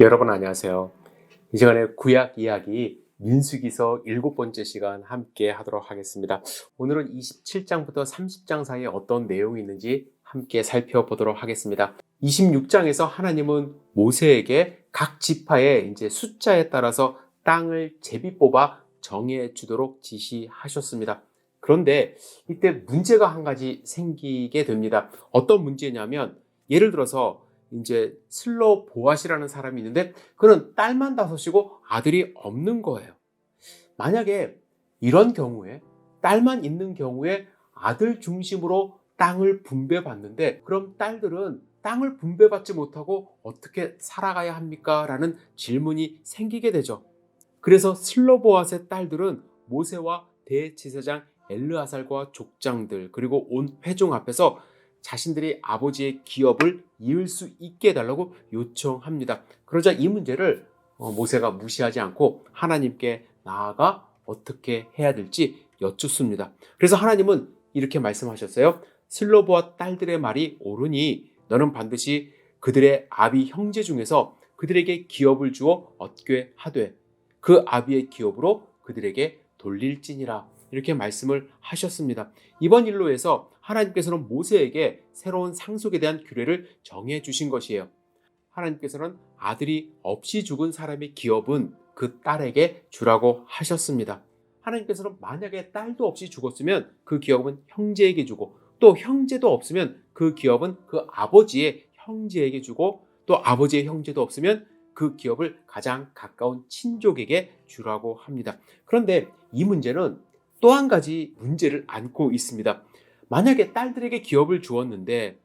여러분 안녕하세요. 이 시간에 구약 이야기 민수기서 일곱 번째 시간 함께 하도록 하겠습니다. 오늘은 27장부터 30장 사이에 어떤 내용이 있는지 함께 살펴보도록 하겠습니다. 26장에서 하나님은 모세에게 각 지파의 이제 숫자에 따라서 땅을 제비 뽑아 정해 주도록 지시하셨습니다. 그런데 이때 문제가 한 가지 생기게 됩니다. 어떤 문제냐면 예를 들어서 이제 슬로 보아시라는 사람이 있는데 그는 딸만 다섯이고 아들이 없는 거예요. 만약에 이런 경우에 딸만 있는 경우에 아들 중심으로 땅을 분배받는데 그럼 딸들은 땅을 분배받지 못하고 어떻게 살아가야 합니까? 라는 질문이 생기게 되죠. 그래서 슬로보아스의 딸들은 모세와 대제사장 엘르아살과 족장들 그리고 온 회중 앞에서 자신들이 아버지의 기업을 이을 수 있게 해달라고 요청합니다. 그러자 이 문제를 어, 모세가 무시하지 않고 하나님께 나아가 어떻게 해야 될지 여쭙습니다. 그래서 하나님은 이렇게 말씀하셨어요. 슬로보와 딸들의 말이 옳으니 너는 반드시 그들의 아비 형제 중에서 그들에게 기업을 주어 얻게 하되 그 아비의 기업으로 그들에게 돌릴지니라 이렇게 말씀을 하셨습니다. 이번 일로에서 하나님께서는 모세에게 새로운 상속에 대한 규례를 정해 주신 것이에요. 하나님께서는 아들이 없이 죽은 사람의 기업은 그 딸에게 주라고 하셨습니다. 하나님께서는 만약에 딸도 없이 죽었으면 그 기업은 형제에게 주고 또 형제도 없으면 그 기업은 그 아버지의 형제에게 주고 또 아버지의 형제도 없으면 그 기업을 가장 가까운 친족에게 주라고 합니다. 그런데 이 문제는 또 한 가지 문제를 안고 있습니다. 만약에 딸들에게 기업을 주었는데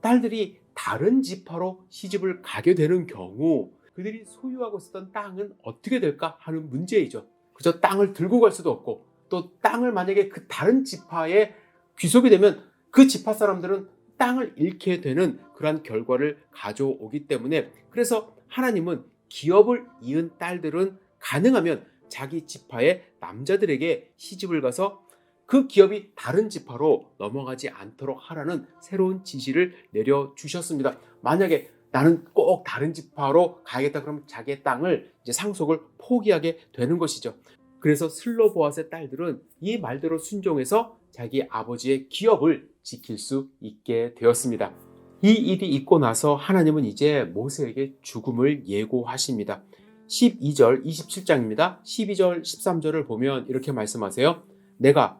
딸들이 다른 지파로 시집을 가게 되는 경우 그들이 소유하고 있었던 땅은 어떻게 될까 하는 문제이죠. 그저 땅을 들고 갈 수도 없고 또 땅을 만약에 그 다른 지파에 귀속이 되면 그 지파 사람들은 땅을 잃게 되는 그러한 결과를 가져오기 때문에 그래서 하나님은 기업을 이은 딸들은 가능하면 자기 지파의 남자들에게 시집을 가서 그 기업이 다른 지파로 넘어가지 않도록 하라는 새로운 지시를 내려 주셨습니다. 만약에 나는 꼭 다른 지파로 가야겠다 그러면 자기의 땅을 이제 상속을 포기하게 되는 것이죠. 그래서 슬로보아스의 딸들은 이 말대로 순종해서 자기 아버지의 기업을 지킬 수 있게 되었습니다. 이 일이 있고 나서 하나님은 이제 모세에게 죽음을 예고하십니다. 12절 27장입니다. 12절 13절을 보면 이렇게 말씀하세요. 내가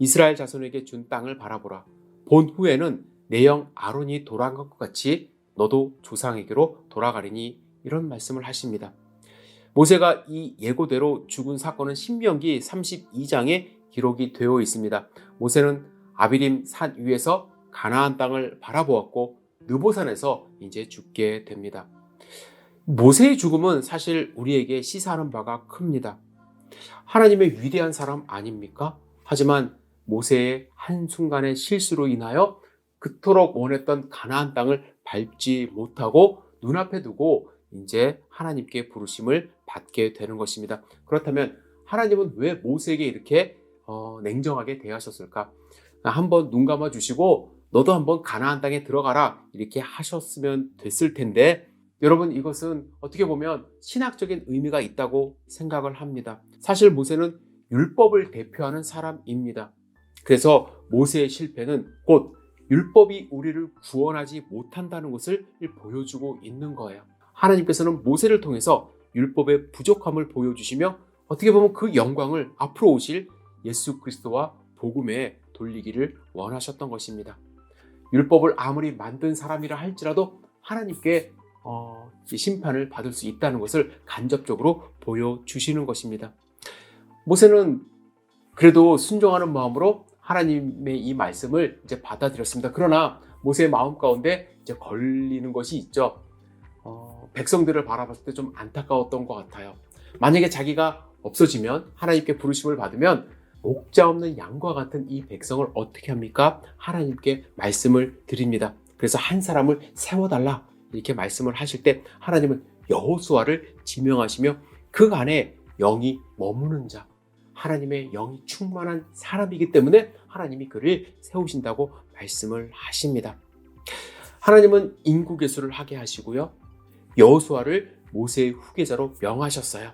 이스라엘 자손에게 준 땅을 바라보라. 본 후에는 내 영 아론이 돌아간 것 같이 너도 조상에게로 돌아가리니 이런 말씀을 하십니다. 모세가 이 예고대로 죽은 사건은 신명기 32장에 기록이 되어 있습니다. 모세는 아비림 산 위에서 가나안 땅을 바라보았고 느보산에서 이제 죽게 됩니다. 모세의 죽음은 사실 우리에게 시사하는 바가 큽니다. 하나님의 위대한 사람 아닙니까? 하지만 모세의 한순간의 실수로 인하여 그토록 원했던 가나안 땅을 밟지 못하고 눈앞에 두고 이제 하나님께 부르심을 받게 되는 것입니다. 그렇다면 하나님은 왜 모세에게 이렇게 어, 냉정하게 대하셨을까? 한번 눈 감아 주시고 너도 한번 가나안 땅에 들어가라 이렇게 하셨으면 됐을 텐데 여러분 이것은 어떻게 보면 신학적인 의미가 있다고 생각을 합니다. 사실 모세는 율법을 대표하는 사람입니다. 그래서 모세의 실패는 곧 율법이 우리를 구원하지 못한다는 것을 보여주고 있는 거예요. 하나님께서는 모세를 통해서 율법의 부족함을 보여주시며 어떻게 보면 그 영광을 앞으로 오실 예수 그리스도와 복음에 돌리기를 원하셨던 것입니다. 율법을 아무리 만든 사람이라 할지라도 하나님께 어, 심판을 받을 수 있다는 것을 간접적으로 보여주시는 것입니다. 모세는 그래도 순종하는 마음으로 하나님의 이 말씀을 이제 받아들였습니다. 그러나 모세의 마음 가운데 이제 걸리는 것이 있죠. 어, 백성들을 바라봤을 때 좀 안타까웠던 것 같아요. 만약에 자기가 없어지면 하나님께 부르심을 받으면 목자 없는 양과 같은 이 백성을 어떻게 합니까? 하나님께 말씀을 드립니다. 그래서 한 사람을 세워달라 이렇게 말씀을 하실 때 하나님은 여호수아를 지명하시며 그 안에 영이 머무는 자, 하나님의 영이 충만한 사람이기 때문에 하나님이 그를 세우신다고 말씀을 하십니다. 하나님은 인구 개수를 하게 하시고요. 여호수아를 모세의 후계자로 명하셨어요.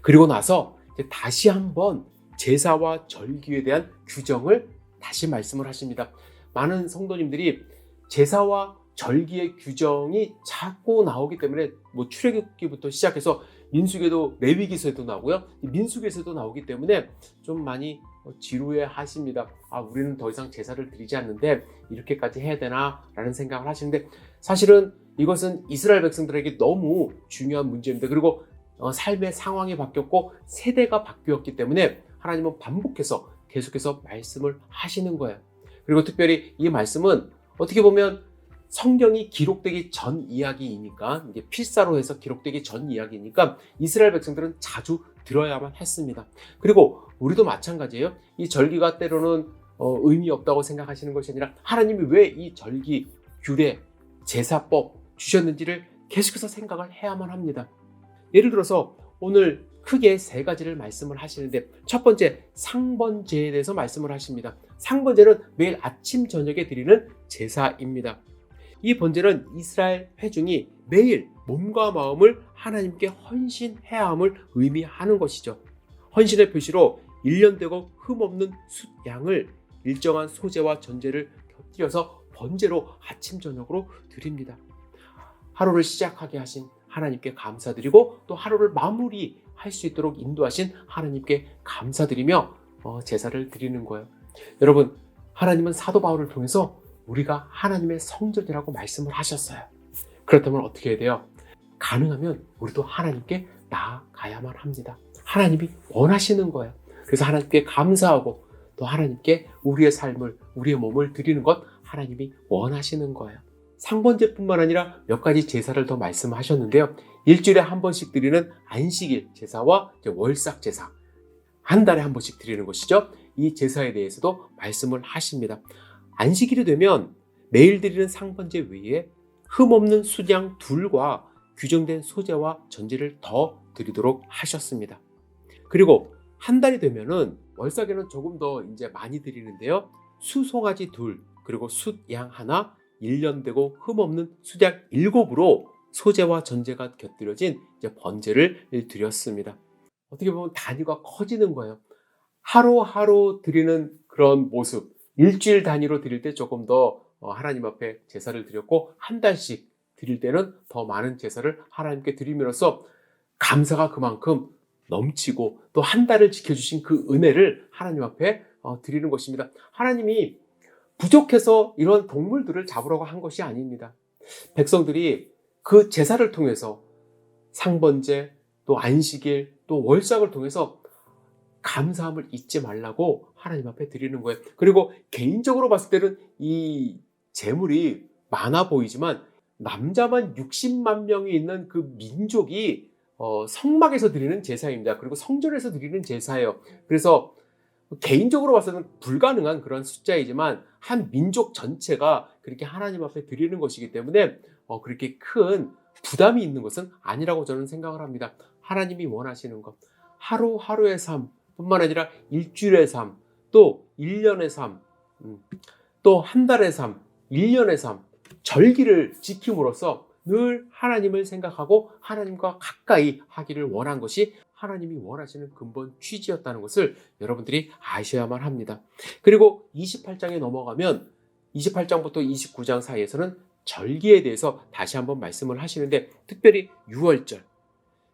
그리고 나서 다시 한번 제사와 절기에 대한 규정을 다시 말씀을 하십니다. 많은 성도님들이 제사와 절기의 규정이 자꾸 나오기 때문에 뭐 출애굽기부터 시작해서 민수기에도 레위기서에도 나오고요. 민수기에서도 나오기 때문에 좀 많이 지루해 하십니다. 아, 우리는 더 이상 제사를 드리지 않는데 이렇게까지 해야 되나? 라는 생각을 하시는데 사실은 이것은 이스라엘 백성들에게 너무 중요한 문제입니다. 그리고 어, 삶의 상황이 바뀌었고 세대가 바뀌었기 때문에 하나님은 반복해서 계속해서 말씀을 하시는 거예요. 그리고 특별히 이 말씀은 어떻게 보면 성경이 기록되기 전 이야기이니까 이게 필사로 해서 기록되기 전 이야기니까 이스라엘 백성들은 자주 들어야만 했습니다. 그리고 우리도 마찬가지예요. 이 절기가 때로는 어, 의미 없다고 생각하시는 것이 아니라 하나님이 왜 이 절기, 규례, 제사법 주셨는지를 계속해서 생각을 해야만 합니다. 예를 들어서 오늘 크게 세 가지를 말씀을 하시는데 첫 번째 상번제에 대해서 말씀을 하십니다. 상번제는 매일 아침 저녁에 드리는 제사입니다. 이 번제는 이스라엘 회중이 매일 몸과 마음을 하나님께 헌신해야 함을 의미하는 것이죠. 헌신의 표시로 1년 되고 흠없는 숫양을 일정한 소재와 전제를 곁들여서 번제로 아침 저녁으로 드립니다. 하루를 시작하게 하신 하나님께 감사드리고 또 하루를 마무리할 수 있도록 인도하신 하나님께 감사드리며 어, 제사를 드리는 거예요. 여러분, 하나님은 사도 바울을 통해서 우리가 하나님의 성전이라고 말씀을 하셨어요. 그렇다면 어떻게 해야 돼요? 가능하면 우리도 하나님께 나아가야만 합니다. 하나님이 원하시는 거예요. 그래서 하나님께 감사하고 또 하나님께 우리의 삶을, 우리의 몸을 드리는 것 하나님이 원하시는 거예요. 상번제뿐만 아니라 몇 가지 제사를 더 말씀하셨는데요. 일주일에 한 번씩 드리는 안식일 제사와 월삭 제사. 한 달에 한 번씩 드리는 것이죠. 이 제사에 대해서도 말씀을 하십니다. 안식일이 되면 매일 드리는 상번제 외에 흠없는 수장 둘과 규정된 소재와 전제를 더 드리도록 하셨습니다. 그리고 한 달이 되면은 월삭에는 조금 더 이제 많이 드리는데요. 수송아지 둘, 그리고 숫양 하나, 1년 되고 흠없는 수장 일곱으로 소재와 전제가 곁들여진 이제 번제를 드렸습니다. 어떻게 보면 단위가 커지는 거예요. 하루하루 드리는 그런 모습, 일주일 단위로 드릴 때 조금 더 어, 하나님 앞에 제사를 드렸고 한 달씩 드릴 때는 더 많은 제사를 하나님께 드림으로써 감사가 그만큼 넘치고 또 한 달을 지켜주신 그 은혜를 하나님 앞에 어, 드리는 것입니다. 하나님이 부족해서 이런 동물들을 잡으라고 한 것이 아닙니다. 백성들이 그 제사를 통해서 상번제, 또 안식일, 또 월삭을 통해서 감사함을 잊지 말라고 하나님 앞에 드리는 거예요. 그리고 개인적으로 봤을 때는 이 재물이 많아 보이지만 남자만 60만 명이 있는 그 민족이 어, 성막에서 드리는 제사입니다. 그리고 성전에서 드리는 제사예요. 그래서 개인적으로 봐서는 불가능한 그런 숫자이지만 한 민족 전체가 그렇게 하나님 앞에 드리는 것이기 때문에 어, 그렇게 큰 부담이 있는 것은 아니라고 저는 생각을 합니다. 하나님이 원하시는 것. 하루하루의 삶, 뿐만 아니라 일주일의 삶, 또 1년의 삶, 음, 또한 달의 삶, 1년의 삶, 절기를 지킴으로써 늘 하나님을 생각하고 하나님과 가까이 하기를 원한 것이 하나님이 원하시는 근본 취지였다는 것을 여러분들이 아셔야만 합니다. 그리고 28장에 넘어가면 28장부터 29장 사이에서는 절기에 대해서 다시 한번 말씀을 하시는데 특별히 6월절,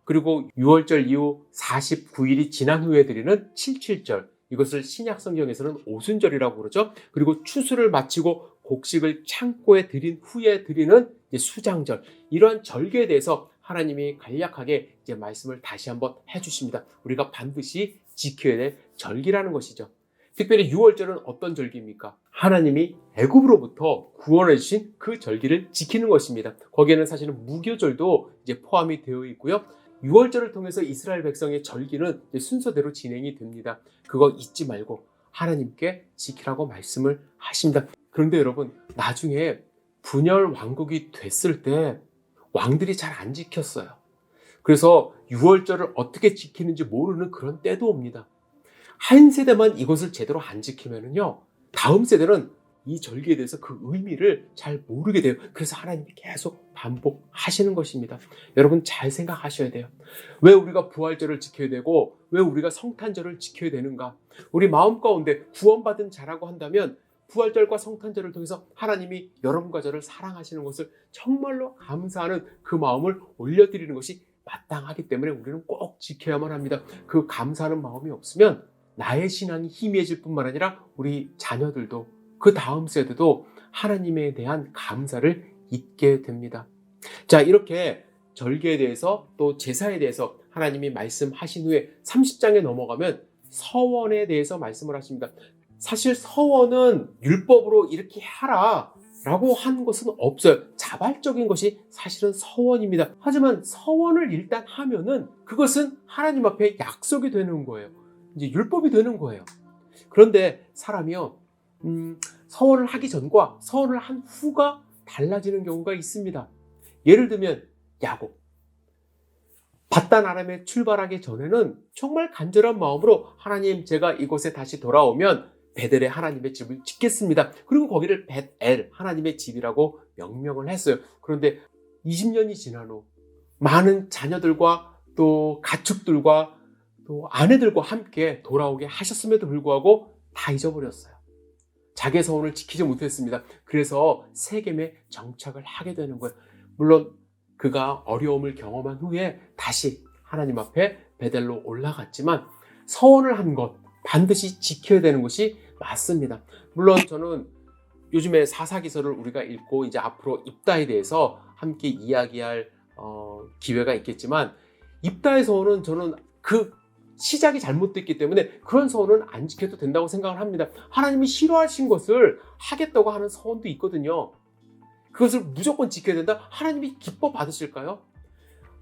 그리고 6월절 이후 49일이 지난 후에 드리는 77절. 이것을 신약 성경에서는 오순절이라고 그러죠. 그리고 추수를 마치고 곡식을 창고에 드린 후에 드리는 수장절. 이러한 절개에 대해서 하나님이 간략하게 이제 말씀을 다시 한번 해주십니다. 우리가 반드시 지켜야 될 절기라는 것이죠. 특별히 6월절은 어떤 절기입니까? 하나님이 애굽으로부터 구원해 주신 그 절기를 지키는 것입니다. 거기에는 사실은 무교절도 이제 포함이 되어 있고요. 6월절을 통해서 이스라엘 백성의 절기는 순서대로 진행이 됩니다. 그거 잊지 말고 하나님께 지키라고 말씀을 하십니다. 그런데 여러분, 나중에 분열 왕국이 됐을 때 왕들이 잘 안 지켰어요. 그래서 6월절을 어떻게 지키는지 모르는 그런 때도 옵니다. 한 세대만 이것을 제대로 안 지키면요. 다음 세대는 이 절기에 대해서 그 의미를 잘 모르게 돼요. 그래서 하나님이 계속 반복하시는 것입니다. 여러분 잘 생각하셔야 돼요. 왜 우리가 부활절을 지켜야 되고 왜 우리가 성탄절을 지켜야 되는가? 우리 마음 가운데 구원받은 자라고 한다면 부활절과 성탄절을 통해서 하나님이 여러분과 저를 사랑하시는 것을 정말로 감사하는 그 마음을 올려드리는 것이 마땅하기 때문에 우리는 꼭 지켜야만 합니다. 그 감사하는 마음이 없으면 나의 신앙이 희미해질 뿐만 아니라 우리 자녀들도 그 다음 세대도 하나님에 대한 감사를 잊게 됩니다. 자, 이렇게 절개에 대해서 또 제사에 대해서 하나님이 말씀하신 후에 30장에 넘어가면 서원에 대해서 말씀을 하십니다. 사실 서원은 율법으로 이렇게 하라 라고 한 것은 없어요. 자발적인 것이 사실은 서원입니다. 하지만 서원을 일단 하면은 그것은 하나님 앞에 약속이 되는 거예요. 이제 율법이 되는 거예요. 그런데 사람이요, 음, 서원을 하기 전과 서원을 한 후가 달라지는 경우가 있습니다. 예를 들면 야곱. 바단 아람에 출발하기 전에는 정말 간절한 마음으로 하나님 제가 이곳에 다시 돌아오면 베델에 하나님의 집을 짓겠습니다. 그리고 거기를 벳엘 하나님의 집이라고 명명을 했어요. 그런데 20년이 지난 후 많은 자녀들과 또 가축들과 또 아내들과 함께 돌아오게 하셨음에도 불구하고 다 잊어버렸어요. 자기의 서원을 지키지 못했습니다. 그래서 세겜에 정착을 하게 되는 거예요. 물론 그가 어려움을 경험한 후에 다시 하나님 앞에 베델로 올라갔지만 서원을 한 것 반드시 지켜야 되는 것이 맞습니다. 물론 저는 요즘에 사사기서를 우리가 읽고 이제 앞으로 입다에 대해서 함께 이야기할 어, 기회가 있겠지만 입다의 서원은 저는 그 시작이 잘못됐기 때문에 그런 서원은 안 지켜도 된다고 생각을 합니다. 하나님이 싫어하신 것을 하겠다고 하는 서원도 있거든요. 그것을 무조건 지켜야 된다? 하나님이 기뻐 받으실까요?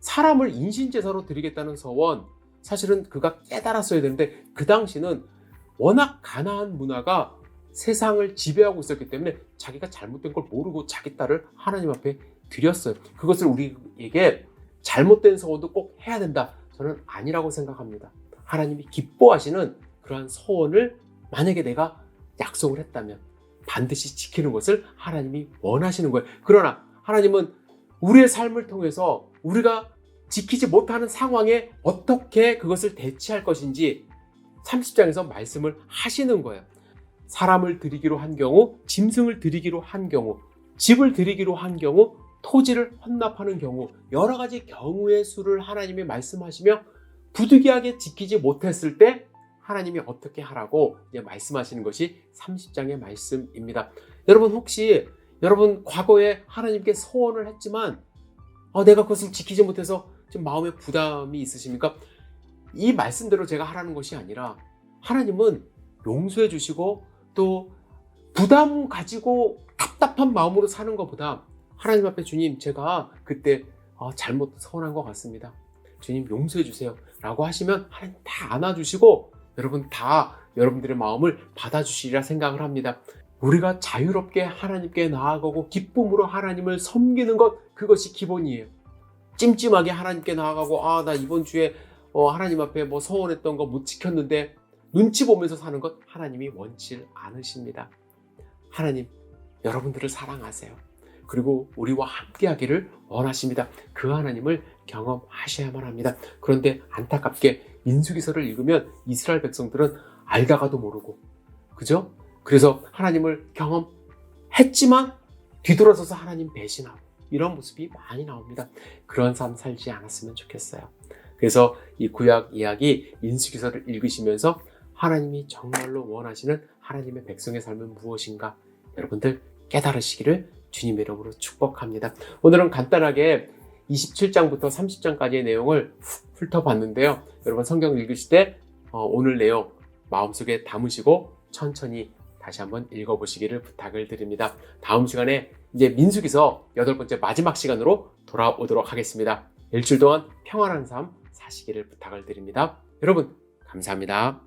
사람을 인신제사로 드리겠다는 서원, 사실은 그가 깨달았어야 되는데 그 당시는 워낙 가나안 문화가 세상을 지배하고 있었기 때문에 자기가 잘못된 걸 모르고 자기 딸을 하나님 앞에 드렸어요. 그것을 우리에게 잘못된 서원도 꼭 해야 된다. 저는 아니라고 생각합니다. 하나님이 기뻐하시는 그러한 서원을 만약에 내가 약속을 했다면 반드시 지키는 것을 하나님이 원하시는 거예요. 그러나 하나님은 우리의 삶을 통해서 우리가 지키지 못하는 상황에 어떻게 그것을 대치할 것인지 30장에서 말씀을 하시는 거예요. 사람을 드리기로 한 경우, 짐승을 드리기로 한 경우, 집을 드리기로 한 경우, 토지를 헌납하는 경우, 여러 가지 경우의 수를 하나님이 말씀하시며 부득이하게 지키지 못했을 때 하나님이 어떻게 하라고 이제 말씀하시는 것이 30장의 말씀입니다. 여러분 혹시 여러분 과거에 하나님께 소원을 했지만 어, 내가 그것을 지키지 못해서 지금 마음에 부담이 있으십니까? 이 말씀대로 제가 하라는 것이 아니라 하나님은 용서해 주시고 또 부담 가지고 답답한 마음으로 사는 것보다 하나님 앞에 주님 제가 그때 어, 잘못 서운한 것 같습니다. 주님 용서해 주세요. 라고 하시면 하나님 다 안아주시고 여러분 다 여러분들의 마음을 받아주시리라 생각을 합니다. 우리가 자유롭게 하나님께 나아가고 기쁨으로 하나님을 섬기는 것 그것이 기본이에요. 찜찜하게 하나님께 나아가고 아 나 이번 주에 어, 하나님 앞에 뭐 서원했던 거 못 지켰는데 눈치 보면서 사는 것 하나님이 원치 않으십니다. 하나님 여러분들을 사랑하세요. 그리고 우리와 함께 하기를 원하십니다. 그 하나님을 경험하셔야만 합니다. 그런데 안타깝게 민수기서를 읽으면 이스라엘 백성들은 알다가도 모르고 그죠? 그래서 하나님을 경험했지만 뒤돌아서서 하나님 배신하고 이런 모습이 많이 나옵니다. 그런 삶 살지 않았으면 좋겠어요. 그래서 이 구약 이야기 민수기서를 읽으시면서 하나님이 정말로 원하시는 하나님의 백성의 삶은 무엇인가 여러분들 깨달으시기를 주님의 이름으로 축복합니다. 오늘은 간단하게 27장부터 30장까지의 내용을 훑어봤는데요. 여러분 성경 읽으실 때 어, 오늘 내용 마음속에 담으시고 천천히 다시 한번 읽어보시기를 부탁을 드립니다. 다음 시간에 이제 민수기서 여덟 번째 마지막 시간으로 돌아오도록 하겠습니다. 일주일 동안 평안한 삶 사시기를 부탁을 드립니다. 여러분 감사합니다.